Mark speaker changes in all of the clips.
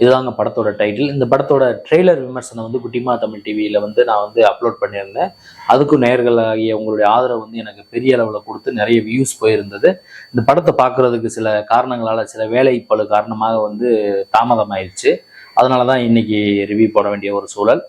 Speaker 1: இதுதாங்க படத்தோட டைட்டில் இந்த படத்தோட ட்ரெய்லர் விமர்சனம் வந்து குட்டிமா தமிழ் டிவியில் வந்து நான் வந்து அப்லோட் பண்ணியிருந்தேன். அதுக்கும் நேர்களாகிய உங்களுடைய ஆதரவு வந்து எனக்கு பெரிய அளவில் கொடுத்து நிறைய வியூஸ் போயிருந்தது. இந்த படத்தை பார்க்குறதுக்கு சில காரணங்களால் சில வேலை பழு காரணமாக வந்து தாமதமாயிருச்சு. அதனால தான் இன்னைக்கு ரிவ்யூ போட வேண்டிய ஒரு சூழல்.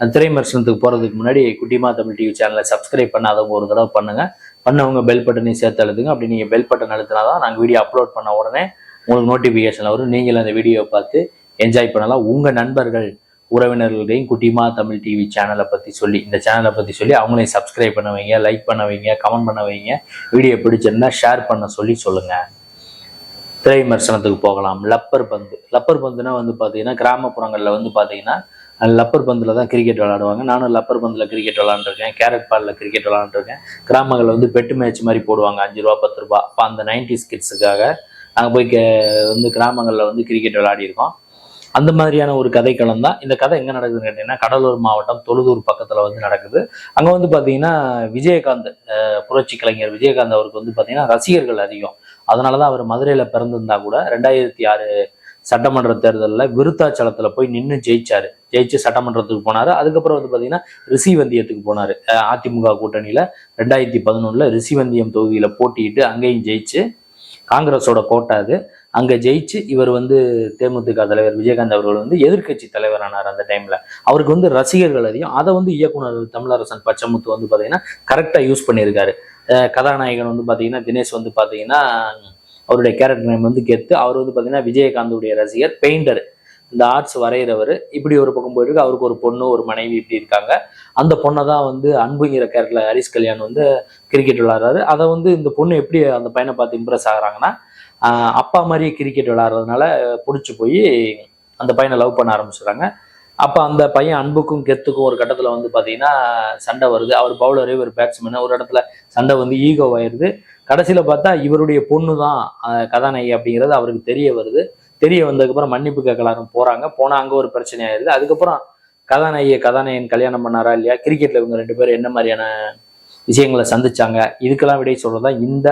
Speaker 1: திரை விமர்சனத்துக்கு போகிறதுக்கு முன்னாடி குட்டிமா தமிழ் டிவி சேனலை சப்ஸ்கிரைப் பண்ணாதவங்க ஒரு தடவை பண்ணுங்க. பண்ணவங்க பெல் பட்டனையும் சேர்த்து அழுதுங்க. அப்படி நீங்கள் பெல் பட்டன் அழுத்தினா தான் நாங்கள் வீடியோ அப்லோட் பண்ண உடனே உங்களுக்கு நோட்டிஃபிகேஷன் வரும். நீங்களும் அந்த வீடியோவை பார்த்து என்ஜாய் பண்ணலாம். உங்கள் நண்பர்கள் உறவினர்களையும் குட்டிமா தமிழ் டிவி சேனலை பற்றி சொல்லி இந்த சேனலை பற்றி சொல்லி அவங்களையும் சப்ஸ்கிரைப் பண்ண வைங்க லைக் பண்ண வைங்க கமெண்ட் பண்ண வைங்க. வீடியோ பிடிச்சிருந்தா ஷேர் பண்ண சொல்லி சொல்லுங்கள் திரை விமர்சனத்துக்கு போகலாம். லப்பர் பந்து. லப்பர் பந்துனா வந்து பார்த்தீங்கன்னா கிராமப்புறங்களில் வந்து பார்த்தீங்கன்னா லப்பர் பந்தில் தான் கிரிக்கெட் விளாடுவாங்க நானும் லப்பர் பந்தில் கிரிக்கெட் விளாண்டுருக்கேன் கேரட் பாலில் கிரிக்கெட் விளாண்டுருக்கேன் கிராமங்களில் வந்து பெட்டு மேட்ச் மாதிரி போடுவாங்க. அஞ்சு ரூபா பத்து ரூபா. அப்போ அந்த நைன்டிஸ் கிட்ஸுக்காக நாங்கள் போய் கே வந்து கிராமங்களில் வந்து கிரிக்கெட் விளையாடிருக்கோம் அந்த மாதிரியான ஒரு கதைக்களம் தான். இந்த கதை எங்கே நடக்குதுன்னு கேட்டிங்கன்னா கடலூர் மாவட்டம் தொழுதூர் பக்கத்தில் வந்து நடக்குது. அங்கே வந்து பார்த்தீங்கன்னா விஜயகாந்த் புரட்சி கலைஞர் விஜயகாந்த் அவருக்கு வந்து பார்த்தீங்கன்னா ரசிகர்கள் அதிகம். அதனால தான் அவர் மதுரையில் பிறந்திருந்தா கூட ரெண்டாயிரத்தி ஆறு சட்டமன்ற தேர்தலில் விருத்தாச்சலத்தில் போய் நின்று ஜெயிச்சாரு. ஜெயிச்சு சட்டமன்றத்துக்கு போனார். அதுக்கப்புறம் வந்து பார்த்தீங்கன்னா ரிசிவந்தியத்துக்கு போனார். அதிமுக கூட்டணியில் ரெண்டாயிரத்தி பதினொன்றில் ரிசிவந்தியம் தொகுதியில் போட்டியிட்டு அங்கேயும் ஜெயிச்சு காங்கிரஸோட கோட்டை அது அங்கே ஜெயிச்சு இவர் வந்து தேமுதிக தலைவர் விஜயகாந்த் அவர்கள் வந்து எதிர்க்கட்சி தலைவரானார் அந்த டைமில். அவருக்கு வந்து ரசிகர்கள் அதிகம். அதை வந்து இயக்குனர் தமிழரசன் பச்சமுத்து வந்து பார்த்தீங்கன்னா கரெக்டாக யூஸ் பண்ணியிருக்காரு. கதாநாயகன் வந்து பார்த்தீங்கன்னா தினேஷ் வந்து பார்த்தீங்கன்னா அவருடைய கேரக்டர் நேம் வந்து கெத்து. அவர் வந்து பார்த்தீங்கன்னா விஜயகாந்துடைய ரசிகர் பெயிண்டர் இந்த ஆர்ட்ஸ் வரைகிறவர் இப்படி ஒரு பக்கம் போயிருக்கு. அவருக்கு ஒரு பொண்ணு ஒரு மனைவி இப்படி இருக்காங்க. அந்த பொண்ணை தான் வந்து அன்புங்கிற கேரக்டர்ல ஹரிஷ் கல்யாண் வந்து கிரிக்கெட் விளாட்றாரு அதை வந்து இந்த பொண்ணு எப்படி அந்த பையனை பார்த்து இம்ப்ரெஸ் ஆகிறாங்கன்னா அப்பா மாதிரியே கிரிக்கெட் விளாட்றதுனால பிடிச்சி போய் அந்த பையனை லவ் பண்ண ஆரம்பிச்சிடுறாங்க. அப்போ அந்த பையன் அன்புக்கும் கெத்துக்கும் ஒரு கட்டத்தில் வந்து பார்த்தீங்கன்னா சண்டை வருது. அவர் பவுலரு இவர் பேட்ஸ்மேனு ஒரு இடத்துல சண்டை வந்து ஈகோ ஆயிடுது கடைசியில் பார்த்தா இவருடைய பொண்ணு தான் கதாநாயகி அப்படிங்கிறது அவருக்கு தெரிய வருது. தெரிய வந்ததுக்கப்புறம் மன்னிப்பு கேட்கலாரும் போகிறாங்க போனால் அங்கே ஒரு பிரச்சனை ஆயிடுது அதுக்கப்புறம் கதாநாயகியை கதாநாயகன் கல்யாணம் பண்ணாரா இல்லையா? கிரிக்கெட்டில் இவங்க ரெண்டு பேரும் என்ன மாதிரியான விஷயங்களை சந்திச்சாங்க? இதுக்கெல்லாம் விடை தான் இந்த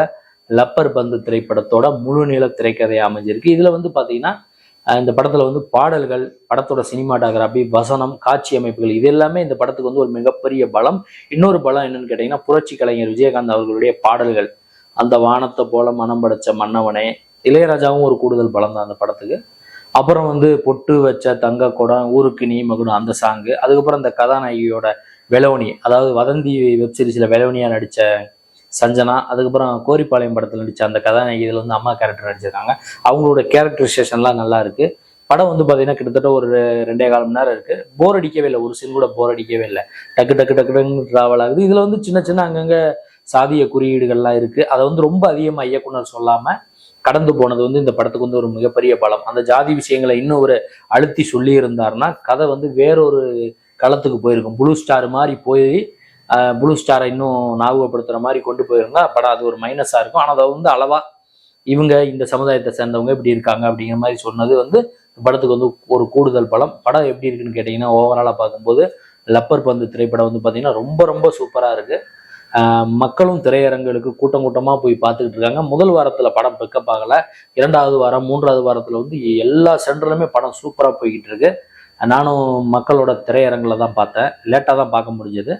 Speaker 1: லப்பர் பந்து திரைப்படத்தோட முழு நீள திரைக்கதை அமைஞ்சிருக்கு. இதுல வந்து பாத்தீங்கன்னா இந்த படத்துல வந்து பாடல்கள் படத்தோட சினிமாட்டோகிராஃபி வசனம் காட்சி அமைப்புகள் இது எல்லாமே இந்த படத்துக்கு வந்து ஒரு மிகப்பெரிய பலம். இன்னொரு பலம் என்னன்னு கேட்டீங்கன்னா புரட்சி கலைஞர் விஜயகாந்த் அவர்களுடைய பாடல்கள். அந்த வானத்தை போல மனம் படைச்ச மன்னவனே. இளையராஜாவும் ஒரு கூடுதல் பலம் தான் அந்த படத்துக்கு. அப்புறம் வந்து பொட்டு வச்ச தங்க குடம் ஊருக்கு நீ மகுடம் அந்த சாங்கு அதுக்கப்புறம் அந்த கதாநாயகியோட வெலோனி அதாவது வதந்தி வெப்சீரிஸில் சீரிஸ்ல நடித்த நடிச்ச சஞ்சனா அதுக்கப்புறம் கோரிப்பாளையம் படத்தில் நடித்த அந்த கதாநாயகி இதில் வந்து அம்மா கேரக்டர் நடிச்சிருக்காங்க. அவங்களோட கேரக்டரைசேஷன்லாம் நல்லா இருக்குது படம் வந்து பார்த்தீங்கன்னா கிட்டத்தட்ட ஒரு ரெண்டே கால் மணி நேரம் இருக்குது போர் அடிக்கவே இல்லை. ஒரு சீன் கூட போர் அடிக்கவே இல்லை. டக்கு டக்கு டக்கு டக்குன்னு ட்ராவல் ஆகுது. இதில் வந்து சின்ன சின்ன அங்கங்கே சாதிய குறியீடுகள்லாம் இருக்குது அதை வந்து ரொம்ப அதிகமாக இயக்குனர் சொல்லாமல் கடந்து போனது வந்து இந்த படத்துக்கு வந்து ஒரு மிகப்பெரிய பலம். அந்த ஜாதி விஷயங்களை இன்னும் ஒரு அழுத்தி சொல்லி இருந்தாருன்னா கதை வந்து வேறொரு களத்துக்கு போயிருக்கும். ப்ளூ ஸ்டார் மாதிரி போய் ப்ளூ ஸ்டாரை இன்னும் ஞாபகப்படுத்துகிற மாதிரி கொண்டு போயிருந்தா படம் அது ஒரு மைனஸாக இருக்கும். ஆனால் அதை வந்து அளவாக இவங்க இந்த சமுதாயத்தை சேர்ந்தவங்க இப்படி இருக்காங்க அப்படிங்கிற மாதிரி சொன்னது வந்து படத்துக்கு வந்து ஒரு கூடுதல் பலம். படம் எப்படி இருக்குன்னு கேட்டிங்கன்னா ஓவராலாக பார்க்கும்போது லப்பர் பந்து திரைப்படம் வந்து பார்த்தீங்கன்னா ரொம்ப ரொம்ப சூப்பராக இருக்குது மக்களும் திரையரங்குகளுக்கு கூட்டம் கூட்டமாக போய் பார்த்துக்கிட்டு இருக்காங்க. முதல் வாரத்தில் படம் பிக்கப் ஆகலை. இரண்டாவது வாரம் மூன்றாவது வாரத்தில் வந்து எல்லா சென்டர்லுமே படம் சூப்பராக போய்கிட்டு இருக்கு. நானும் மக்களோட திரையரங்கில் தான் பார்த்தேன். லேட்டாக தான் பார்க்க முடிஞ்சது.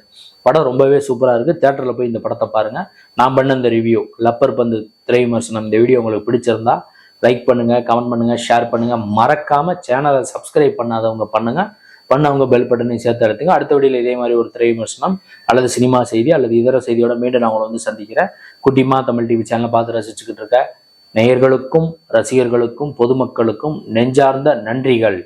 Speaker 1: படம் ரொம்பவே சூப்பராக இருக்குது தேட்டரில் போய் இந்த படத்தை பாருங்கள் நான் பண்ண இந்த ரிவ்யூ லப்பர் பந்து திரை விமர்சனம் இந்த வீடியோ உங்களுக்கு பிடிச்சிருந்தா லைக் பண்ணுங்கள் கமெண்ட் பண்ணுங்கள் ஷேர் பண்ணுங்கள் மறக்காமல் சேனலை சப்ஸ்கிரைப் பண்ணாதவங்க பண்ணுங்கள் பண்ணவங்க பெல் பட்டனையும் சேர்த்து எடுத்துங்க அடுத்த வீடியில் இதே மாதிரி ஒரு திரை விமர்சனம் அல்லது சினிமா செய்தி அல்லது இதர செய்தியோட மீண்டும் நான் உங்களை வந்து சந்திக்கிறேன். குட்டிமா தமிழ் டிவி சேனலை பார்த்து ரசிச்சுக்கிட்டு இருக்க. நேயர்களுக்கும் ரசிகர்களுக்கும் பொதுமக்களுக்கும் நெஞ்சார்ந்த நன்றிகள்.